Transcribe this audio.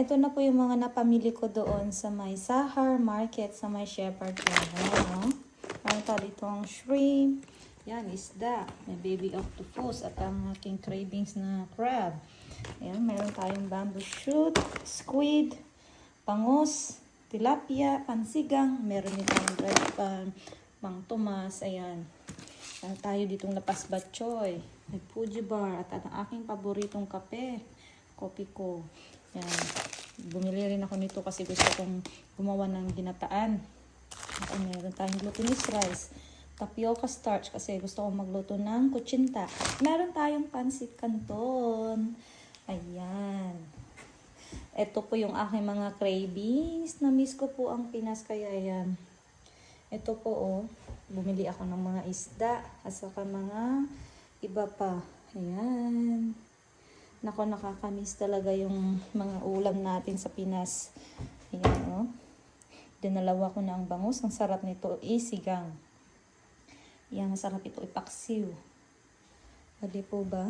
Ito na po yung mga napamili ko doon sa may Sahar Market, sa may Shepherd. Ayan, no? Meron tayo ditong shrimp. Yan, isda. May baby octopus at ang aking cravings na crab. Ayan, meron tayong bamboo shoot, squid, pangos, tilapia, pansigang. Meron din tayong red pan, mang tomas. Ayan. Meron tayo ditong lapas batchoy. May Fuji bar at ang aking paboritong kape. Kopi ko. Yan. Bumili rin ako nito kasi gusto kong gumawa ng ginataan. At meron tayong glutinous rice. Tapioca starch kasi gusto kong magluto ng kutsinta. At meron tayong pansit canton. Ayan. Ito po yung aking mga cravings. Na-miss ko po ang Pinas kaya yan. Ito po oh. Bumili ako ng mga isda. At saka mga iba pa. Ayan. Nako, nakakamiss talaga yung mga ulam natin sa Pinas. Ayan, oh. Dinalawa ko na ang bangus. Ang sarap nito, isigang. Yan, masarap ito ipaksiw. Pwede po ba?